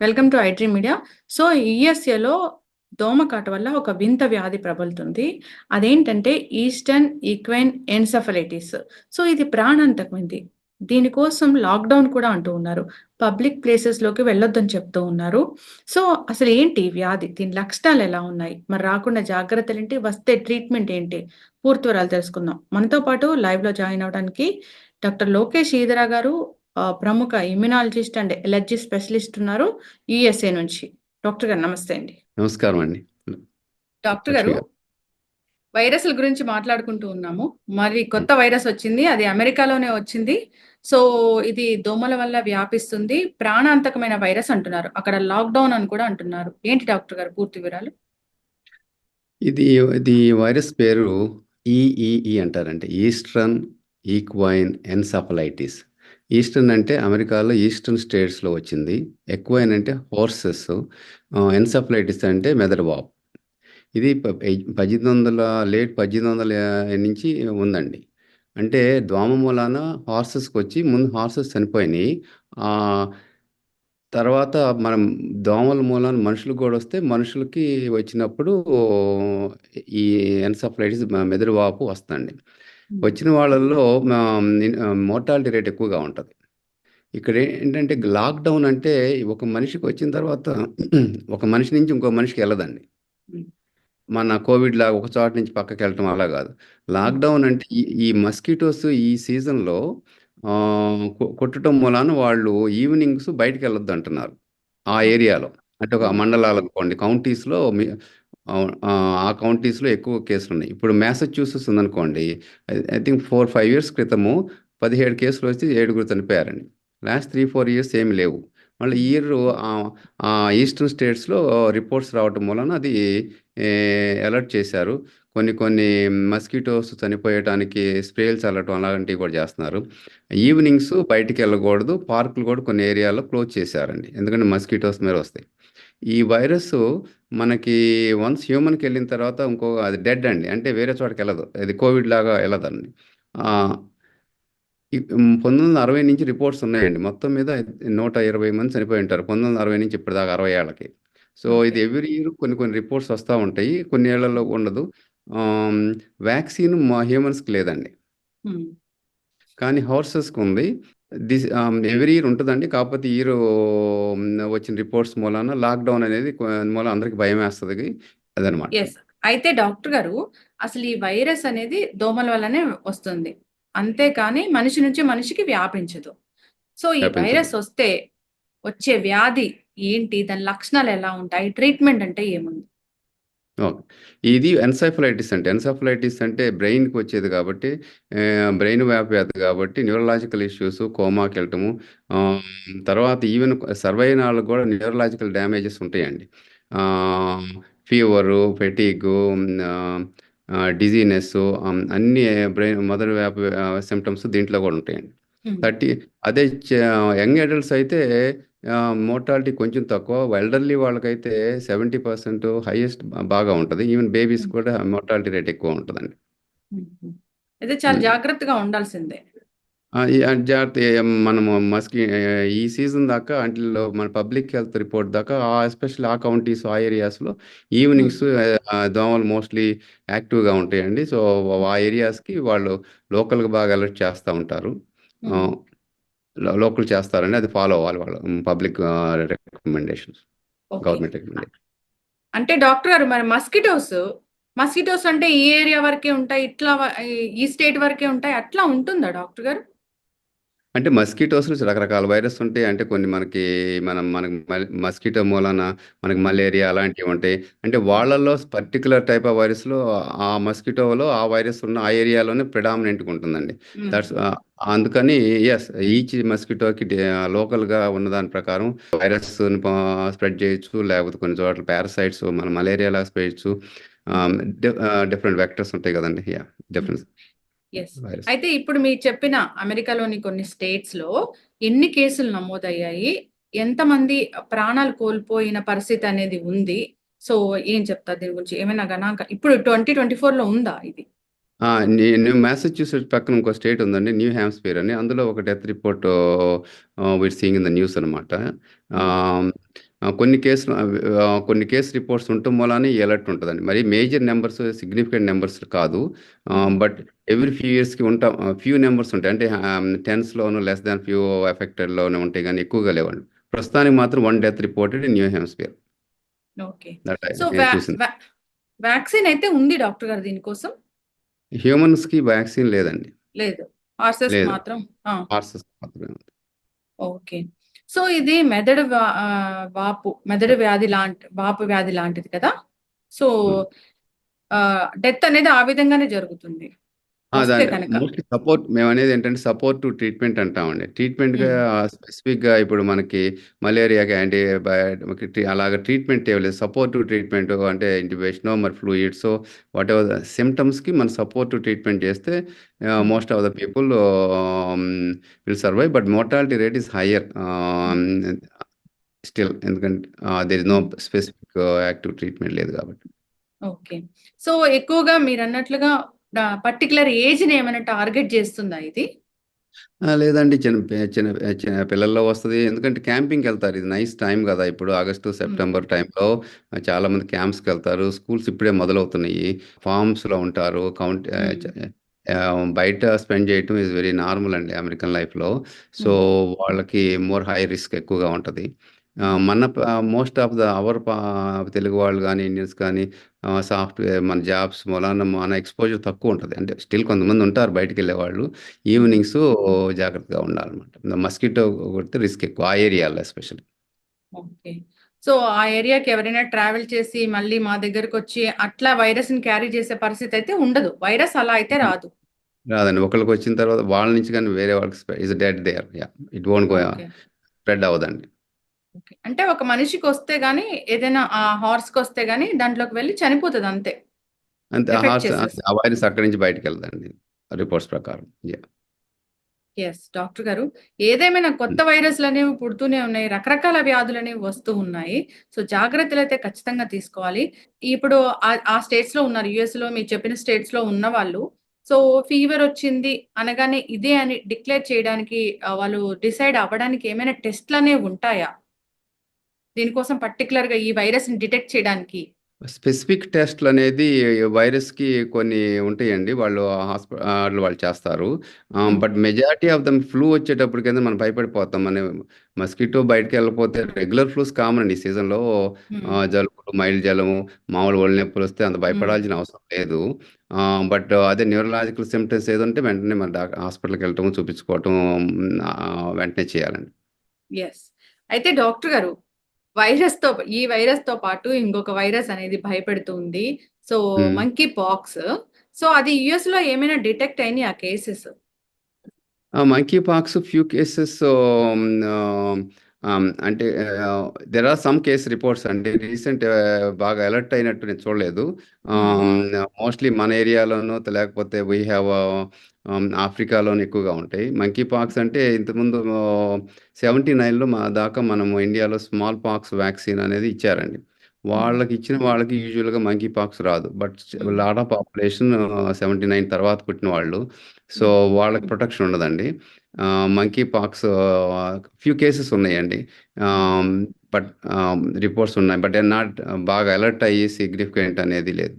Welcome to iDream media so ఈఎస్ఏలో దోమకాట వల్ల ఒక వింత వ్యాధి ప్రబలుతుంది. అదేంటంటే ఈస్టర్న్ ఈక్వైన్ ఎన్సఫలైటిస్. సో ఇది ప్రాణాంతకమైంది దీనికోసం లాక్డౌన్ కూడా అంటూ ఉన్నారు. పబ్లిక్ ప్లేసెస్లోకి వెళ్ళొద్దని చెప్తూ ఉన్నారు. సో అసలు ఏంటి వ్యాధి? దీని లక్షణాలు ఎలా ఉన్నాయి? మరి రాకుండా జాగ్రత్తలు ఏంటి? వస్తే ట్రీట్మెంట్ ఏంటి? పూర్తి వివరాలు తెలుసుకుందాం. మనతో పాటు లైవ్లో జాయిన్ అవడానికి డాక్టర్ లోకేష్ ఈదరా గారు ప్రముఖ ఇమ్యునాలజిస్ట్ అండ్ ఎలర్జీ స్పెషలిస్ట్ ఉన్నారు యుఎస్ఏ నుంచి. డాక్టర్ గారు నమస్తే అండి. నమస్కారం అండి. డాక్టర్ గారు. వైరస్ల గురించి మాట్లాడుకుంటూ ఉన్నాము. మరి కొత్త వైరస్ వచ్చింది అది అమెరికాలోనే వచ్చింది. సో ఇది దోమల వల్ల వ్యాపిస్తుంది ప్రాణాంతకమైన వైరస్ అంటున్నారు. అక్కడ లాక్డౌన్ అని కూడా అంటున్నారు. ఏంటి డాక్టర్ గారు పూర్తి వివరాలు? ఇది ఇది వైరస్ పేరు ఈఈఈ అంటారంటే ఈస్టర్న్ ఈక్వైన్ ఎన్సఫలైటిస్ ఈస్టర్న్ అంటే అమెరికాలో ఈస్టర్న్ స్టేట్స్లో వచ్చింది. ఎక్వైన్ అంటే హోర్సెస్ ఎన్సఫలైటిస్ అంటే మెదడు వాపు ఇది పద్దెనిమిది వందల లేట్ పద్దెనిమిది వందల నుంచి ఉందండి. అంటే దోమ మూలాన హార్సెస్కి వచ్చి ముందు హార్సెస్ చనిపోయినాయి. తర్వాత మనం దోమల మూలాన మనుషులకు కూడా వస్తే మనుషులకి వచ్చినప్పుడు ఈ ఎన్సఫలైటిస్ మెదడు వాపు వస్తుంది వచ్చిన వాళ్ళల్లో మోర్టాలిటీ రేట్ ఎక్కువగా ఉంటుంది. ఇక్కడ ఏంటంటే లాక్డౌన్ అంటే ఒక మనిషికి వచ్చిన తర్వాత ఒక మనిషి నుంచి ఇంకో మనిషికి వెళ్ళదండి. మన కోవిడ్ లాగా ఒక చోట నుంచి పక్కకి వెళ్ళటం అలా కాదు. లాక్డౌన్ అంటే ఈ ఈ మస్కిటోస్ ఈ సీజన్లో కొట్టడం మూలాన వాళ్ళు ఈవినింగ్స్ బయటికి వెళ్ళొద్దు అంటున్నారు ఆ ఏరియాలో. అంటే ఒక. మండలాలు అనుకోండి కౌంటీస్లో ఆ- కౌంటీస్లో ఎక్కువ కేసులు ఉన్నాయి ఇప్పుడు మ్యాసచ్యూసెట్స్ ఉందనుకోండి I think four five years క్రితము పదిహేడు కేసులు వచ్చి ఏడుగురు చనిపోయారండి. లాస్ట్ త్రీ ఫోర్ ఇయర్స్ ఏమి లేవు. మళ్ళీ ఈ ఇయర్ ఈస్టర్న్ స్టేట్స్లో రిపోర్ట్స్ రావటం వలన అది అలర్ట్ చేశారు. కొన్ని కొన్ని మస్కిటోస్ చనిపోయటానికి స్ప్రేలు చల్లటం అలాంటివి కూడా చేస్తున్నారు. ఈవినింగ్స్ బయటికి వెళ్ళకూడదు. పార్కులు కూడా కొన్ని ఏరియాలో క్లోజ్ చేశారండి. ఎందుకంటే మస్కిటోస్ మీద వస్తాయి. ఈ వైరస్ మనకి వన్స్ హ్యూమన్కి వెళ్ళిన తర్వాత ఇంకో అది డెడ్ అండి. అంటే వేరే చోటకి వెళ్ళదు. అది కోవిడ్ లాగా వెళ్ళదండి. పంతొమ్మిది వందల అరవై నుంచి రిపోర్ట్స్ ఉన్నాయండి. మొత్తం మీద నూట ఇరవై మంది చనిపోయి ఉంటారు. పంతొమ్మిది వందల అరవై నుంచి ఇప్పటిదాకా అరవై ఏళ్ళకి. సో ఇది ఎవ్రీ ఇయర్ కొన్ని కొన్ని రిపోర్ట్స్ వస్తూ ఉంటాయి. కొన్ని ఏళ్ళలో ఉండదు వ్యాక్సిన్ మా హ్యూమన్స్కి లేదండి. కానీ హార్సెస్కి ఉంది. దిస్ ఎవ్రీ ఇయర్ ఉంటుందండి. కాకపోతే ఈ ఇయర్ వచ్చిన రిపోర్ట్స్ మూలాన లాక్డౌన్ అనేది కొ- మూల అందరికి భయం వేస్తుంది అదనమాట. అయితే డాక్టర్ గారు అసలు ఈ వైరస్ అనేది దోమల వల్లనే వస్తుంది. అంతేకాని మనిషి నుంచి మనిషికి వ్యాపించదు. సో ఈ వ్యాపించదు. వైరస్ వస్తే వచ్చే వ్యాధి ఏంటి? దాని లక్షణాలు ఎలా ఉంటాయి? ట్రీట్మెంట్ అంటే ఏముంది? ఓకే. ఇది ఎన్సెఫలైటిస్ అంటే ఎన్సెఫలైటిస్ అంటే బ్రెయిన్కి వచ్చేది కాబట్టి బ్రెయిన్ వ్యాప్యాది కాబట్టి న్యూరలాజికల్ ఇష్యూస్ కోమాకి వెళ్ళటము తర్వాత ఈవెన్ సర్వైన్ వాళ్ళకి కూడా న్యూరలాజికల్ డ్యామేజెస్ ఉంటాయండి. ఫీవరు ఫెటీగు డిజీనెస్ అన్ని బ్రెయిన్ మదర్ వ్యాప సిమ్టమ్స్ దీంట్లో కూడా ఉంటాయండి. థర్టీ అదే యంగ్ అడల్ట్స్ అయితే మోర్టాలిటీ కొంచెం తక్కువ ఎల్డర్లీ వాళ్ళకైతే సెవెంటీ పర్సెంట్ హైయెస్ట్ బాగా ఉంటుంది ఈవెన్ బేబీస్ Hmm. కూడా మోర్టాలిటీ రేట్ ఎక్కువ ఉంటుందండి మ్మ్. అయితే చాలా మ్మ్. జాగ్రత్తగా ఉండాల్సిందే జాగ్రత్త మనము మస్కి ఈ సీజన్ దాకా అంటిల్ మన పబ్లిక్ హెల్త్ రిపోర్ట్ దాకా ఆ ఎస్పెషల్లీ ఆ కౌంటీస్ ఆ ఏరియాస్లో ఈవినింగ్స్ దోమలు మోస్ట్లీ యాక్టివ్గా ఉంటాయండి సో ఆ ఏరియాస్కి వాళ్ళు లోకల్గా బాగా అలర్ట్ చేస్తూ ఉంటారు. లోకల్ చేస్తారండి అది ఫాలో అవ్వాలి వాళ్ళు. Public recommendations. Government recommendation. అంటే డాక్టర్ గారు మరి మస్కిటోస్ మస్కిటోస్ అంటే ఈ ఏరియా వరకే ఉంటాయి ఇట్లా ఈ స్టేట్ వరకే ఉంటాయి అట్లా ఉంటుందా డాక్టర్ గారు? అంటే మస్కిటోస్లో రకరకాల వైరస్ ఉంటాయి. అంటే కొన్ని మనకి మనం మనకి మస్కిటో మూలాన మనకి మలేరియా అలాంటివి ఉంటాయి. అంటే వాళ్ళల్లో పర్టికులర్ టైప్ ఆఫ్ వైరస్లో ఆ మస్కిటోలో ఆ వైరస్ ఉన్న ఆ ఏరియాలోనే ప్రిడామినెంట్గా ఉంటుందండి. దట్స్ అందుకని ఎస్ ఈచ్ మస్కిటోకి లోకల్గా ఉన్న దాని ప్రకారం వైరస్ స్ప్రెడ్ చేయొచ్చు. లేకపోతే కొన్ని చోట్ల పారాసైట్స్ మన మలేరియా లాగా స్ప్రెడ్ చేయొచ్చు. డిఫరెంట్ వెక్టర్స్ ఉంటాయి కదండి. Yeah difference. ఎస్ అయితే ఇప్పుడు మీరు చెప్పిన అమెరికాలోని కొన్ని స్టేట్స్లో ఎన్ని కేసులు నమోదయ్యాయి ఎంతమంది ప్రాణాలు కోల్పోయిన పరిస్థితి అనేది ఉంది సో ఏం చెప్తారు దీని గురించి ఏమైనా గణాంక ఇప్పుడు ట్వంటీ ట్వంటీ ఫోర్లో ఉందా ఇది! న్యూ మ్యాసచ్యూసెట్స్ పక్కన ఇంకో స్టేట్ ఉందండి. న్యూ హాంప్‌షైర్ అని. అందులో ఒక death report we're seeing in the news అనమాట. కొన్ని కేసులు కొన్ని కేస్ రిపోర్ట్స్ ఉండటం మూలాన ఈ అలర్ట్ ఉంటదండి. మరి మేజర్ నంబర్స్ సిగ్నిఫికెంట్ నంబర్స్ కాదు. బట్ ఎవ్రీ ఫ్యూ ఇయర్స్‌కి ఉంటాం ఫ్యూ నంబర్స్ ఉంటాయి. అంటే టెన్స్‌లోను లెస్ థాన్ ఫ్యూ ఎఫెక్టెడ్‌లోనే ఉంటాయి గానీ ఎక్కువగా లేవండి. ప్రస్తుతానికి మాత్రం వన్ డెత్ రిపోర్టెడ్ న్యూ. వ్యా వ్యాక్సిన్ అయితే ఉంది డాక్టర్ గారు దీనికోసం? హ్యూమన్స్‌కి వ్యాక్సిన్ లేదండి. లేదు. లేదు. మాత్రం ఆ! హార్సెస్ మాత్రమే. ఓకే. సో ఇది మెదడు వాపు మెదడు వ్యాధి లాంటి వాపు వ్యాధి లాంటిది కదా! సో డెత్ అనేది ఆ విధంగానే జరుగుతుంది. వస్తే దాన్ని కనుక. మోస్ట్‌లీ సపోర్ట్ ఏంటంటే సపోర్టివ్ ట్రీట్మెంట్ అంటామండి. ట్రీట్మెంట్‌గా. స్పెసిఫిక్‌గా ఇప్పుడు మనకి మలేరియాకి యాంటీ బయాటిక్ అలాగా ట్రీట్మెంట్ ఏమి లేదు. సపోర్టివ్ ట్రీట్మెంట్ అంటే ఇంట్యుబేషనో మరి ఫ్లూయిడ్సో వాటెవర్ ద సిమ్టమ్స్‌కి మనం సపోర్టివ్ ట్రీట్మెంట్ చేస్తే. Most of the people will survive. But mortality rate is hmm. Still ఎందుకంటే there is no. Specific active treatment లేదు కాబట్టి. ఓకే. సో ఎక్కువగా మీరన్నట్లుగా ఆహ్, పర్టిక్యులర్ ఏజ్‌ని ఏమైనా టార్గెట్ చేస్తుందా ఇది? లేదండి. చిన్న చిన్న చిన్న పిల్లల్లో వస్తది. ఎందుకంటే క్యాంపింగ్‌కెళ్తారు. ఇది నైస్ టైమ్ గదా! ఇప్పుడు ఆగస్టు. సెప్టెంబర్ టైంలో చాలామంది క్యాంప్స్‌కెళ్తారు. స్కూల్స్ ఇప్పుడే మొదలవుతున్నాయి. ఫార్మ్స్‌లో ఉంటారు. కౌంట్ బయట స్పెండ్ చేయటం ఈస్ వెరీ నార్మల్ అండి అమెరికన్ లైఫ్‌లో. సో. వాళ్ళకి మోర్ హై రిస్క్ ఎక్కువగా ఉంటది. మన most of the our Telugu వాళ్ళు గానీ, ఇండియన్స్ కానీ సాఫ్ట్‌వేర్ మన జాబ్స్ మూలాన మన ఎక్స్‌పోజర్ తక్కువుంటది. అంటే స్టిల్ కొంతమంది ఉంటారు బయటికెళ్ళేవాళ్ళు. హ్మ్. ఈవినింగ్సు జాగ్రత్తగా ఉండాలన్నమాట. మస్కిటో కొడితే రిస్క్ ఎక్కువ. ఆ ఏరియాలో ఎస్పెషల్లీ. ఓకే. సో, ఆ ఏరియాకి ఎవరైనా ట్రావెల్ చేసి మళ్ళీ మా దగ్గరకొచ్చి అట్లా వైరస్‌ని క్యారీ చేసే పరిస్థితి అయితే ఉండదు. వైరస్ అలా అయితే. రాదు. రాదండి. ఒకళ్ళకొచ్చిన తర్వాత వాళ్ళ నుంచి గాని వేరే వాళ్ళకి dead there. It won't go. Spread అవ్వదండి. అంటే ఒక మనిషికొస్తే గాని ఏదైనా ఆ హార్స్‌కొస్తే గాని దాంట్లోకి వెళ్ళి చనిపోతది అంతే. అంతే హార్స్ చేసేస్తది. ఆ వైరస్ అక్కడి నుంచి బయటికెళ్ళదండి. రిపోర్ట్స్ ప్రకారం. యెస్. డాక్టర్ గారు. ఏదేమైనా కొత్త హ్మ్. వైరస్‌లనేవి పుడుతూనే ఉన్నాయి. రకరకాల వ్యాధులనేవి వస్తూ ఉన్నాయి. సో, జాగ్రత్తలైతే ఖచ్చితంగా తీసుకోవాలి. ఇప్పుడు ఆ స్టేట్స్‌లో ఉన్నారు. యూఎస్‌లో మీరు చెప్పిన స్టేట్స్‌లో ఉన్నవాళ్ళు సో, ఫీవరొచ్చింది అనగానే ఇదే అని డిక్లేర్ చేయడానికి వాళ్ళు డిసైడ్ అవ్వడానికి ఏమైనా టెస్ట్‌లనేవి ఉంటాయా? దీనికోసం పర్టిక్యులర్‌గా ఈ వైరస్‌ని డిటెక్ట్ చేయడానికి? స్పెసిఫిక్ టెస్ట్‌లనేది వైరస్‌కి కొన్ని ఉంటాయండి. వాళ్ళు హాస్ప ఆళ్ళు వాళ్ళు చేస్తారు. But majority of them flu వచ్చేటప్పటికైనా మనం భయపడిపోతాం. మన మస్కిటో బయటికెళ్ళకపోతే రెగ్యులర్ ఫ్లూస్ కామన్ అండి ఈ సీజన్‌లో. ఆహ్, జలుబులు, మైల్డ్ జలము, మామూలు ఒళ్ళు నొప్పులొస్తే అంత హ్మ్. భయపడాల్సిన అవసరం లేదు. బట్ అదే న్యూరలాజికల్ సింప్టమ్స్ ఏదుంటే వెంటనే మన డాక్ హాస్పిటల్‌కెళ్ళటం, చూపించుకోవటం ఆహ్, వెంటనే చేయాలండి. యెస్. అయితే డాక్టర్ గారు వైరస్‌తో ఈ వైరస్‌తో పాటు ఇంకొక వైరస్ అనేది భయపెడుతుంది. సో. Monkey pox. సో, అది యూఎస్‌లో ఏమైనా డిటెక్ట్ అయినాయా కేసెస్? ఆ! మంకీ పాక్స్ ఫ్యూ కేసెస్ అంటే there are some case reports అండి. రీసెంట్ బాగా అలర్ట్ అయినట్టు నేను చూడలేదు. మోస్ట్‌లీ మన ఏరియాలోనో లేకపోతే వి హావ్ ఆహ్, ఆఫ్రికాలోను ఎక్కువగా ఉంటాయి. మంకీ పాక్స్ అంటే ఇంతకుముందు 79లో మా దాకా మనము ఇండియాలో స్మాల్ పాక్స్ వ్యాక్సిన్ అనేది ఇచ్చారండి. వాళ్ళకి ఇచ్చిన వాళ్ళకి యూజువల్‌గా మంకీ పాక్స్ రాదు. బట్. లాట్ ఆఫ్ పాపులేషన్ 79 తర్వాత పుట్టిన వాళ్ళు. సో. వాళ్ళకి ప్రొటెక్షన్ ఉండదండి. మంకీ పాక్స్ ఫ్యూ కేసెస్ ఉన్నాయండి. బట్ రిపోర్ట్స్ ఉన్నాయి. బట్ నాట్ బాగా అలర్ట్ అయ్యి సిగ్నిఫికెంట్ అనేది లేదు.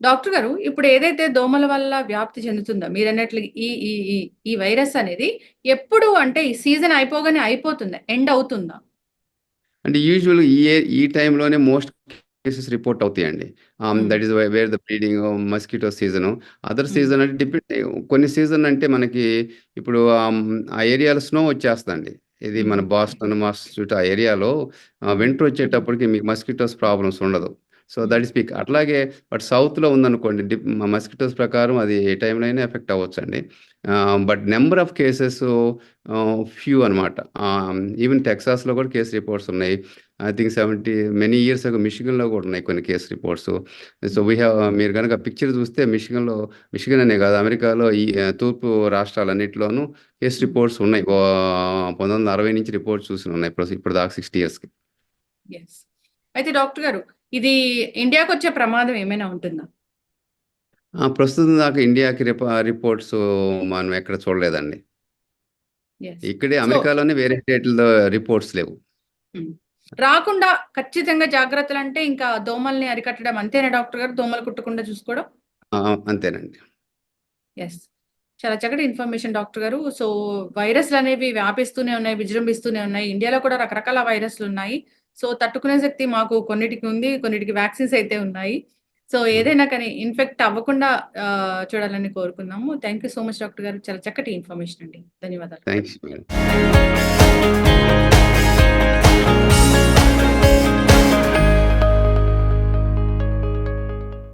డాక్టర్ గారు ఇప్పుడు ఏదైతే దోమల వల్ల వ్యాప్తి చెందుతుందో మీరన్నట్లు ఈ ఈ ఈ ఈ వైరస్ అనేది ఎప్పుడు అంటే ఈ సీజన్ అయిపోగానే అయిపోతుందా? ఎండ్ అవుతుందా? అంటే యూజువల్‌గా ఈ ఏ ఈ టైంలోనే మోస్ట్ కేసెస్ రిపోర్ట్ అవుతాయండి. That is where the breeding mosquito season. Other. Season అంటే డిపెండ్ కొన్ని సీజన్ అంటే మనకి ఇప్పుడు ఆహ్, ఆ ఏరియాలో స్నో వచ్చేస్తదండి. ఇది మన. బాస్టన్, మాసచ్యూట్ ఆ ఏరియాలో. వింటర్ వచ్చేటప్పటికి మీకు మస్కిటోస్ ప్రాబ్లమ్స్ ఉండదు. So, that is peak. అట్లాగే బట్ సౌత్‌లో ఉందనుకోండి డి మస్కిటోస్ ప్రకారం అది ఏ టైంలో అయినా effect అవ్వచ్చండి. But number of cases few అనమాట. ఈవెన్ టెక్సాస్‌లో కూడా కేస్ రిపోర్ట్స్ ఉన్నాయి. I think 70 many years ago మిషిగన్‌లో కూడా ఉన్నాయి కొన్ని case reports. So, we have మీరు కనుక పిక్చర్ చూస్తే మిషిగన్‌లో మిషిగన్ అనే కాదు అమెరికాలో ఈ తూర్పు రాష్ట్రాలన్నింటిలోనూ కేస్ రిపోర్ట్స్ ఉన్నాయి. పంతొమ్మిది అరవై నుంచి రిపోర్ట్స్ చూసి ఉన్నాయి ఇప్పుడు దాకా సిక్స్టీ ఇయర్స్‌కి. అయితే డాక్టర్ గారు ఇది ఇండియాకొచ్చే ప్రమాదం ఏమైనా ఉంటుందా? ప్రస్తుతం దాకా ఇండియాకి రిప రిపోర్ట్స్ మనం ఎక్కడ చూడలేదండి. ఇక్కడే అమెరికాలోనే వేరే స్టేట్‌లో రిపోర్ట్స్ లేవు. హ్మ్. రాకుండా ఖచ్చితంగా జాగ్రత్తలంటే ఇంకా దోమల్ని అరికట్టడం అంతేనా డాక్టర్ గారు? దోమలు కుట్టకుండా చూసుకోవడం? అంతేనండి. యెస్. చాలా చక్కటి ఇన్ఫర్మేషన్ డాక్టర్ గారు. సో, వైరస్‌లనేవి వ్యాపిస్తూనే ఉన్నాయి, విజృంభిస్తూనే ఉన్నాయి. ఇండియాలో కూడా రకరకాల వైరస్‌లున్నాయి. సో, తట్టుకునే శక్తి మాకు కొన్నిటికి ఉంది. కొన్నిటికి వ్యాక్సిన్స్ అయితే ఉన్నాయి. సో, హ్మ్. ఏదైనా కానీ ఇన్ఫెక్ట్ అవ్వకుండా చూడాలని కోరుకుందాము. Thank you so much doctor గారు. చాలా చక్కటి ఇన్ఫర్మేషన్ అండి. ధన్యవాదాలు.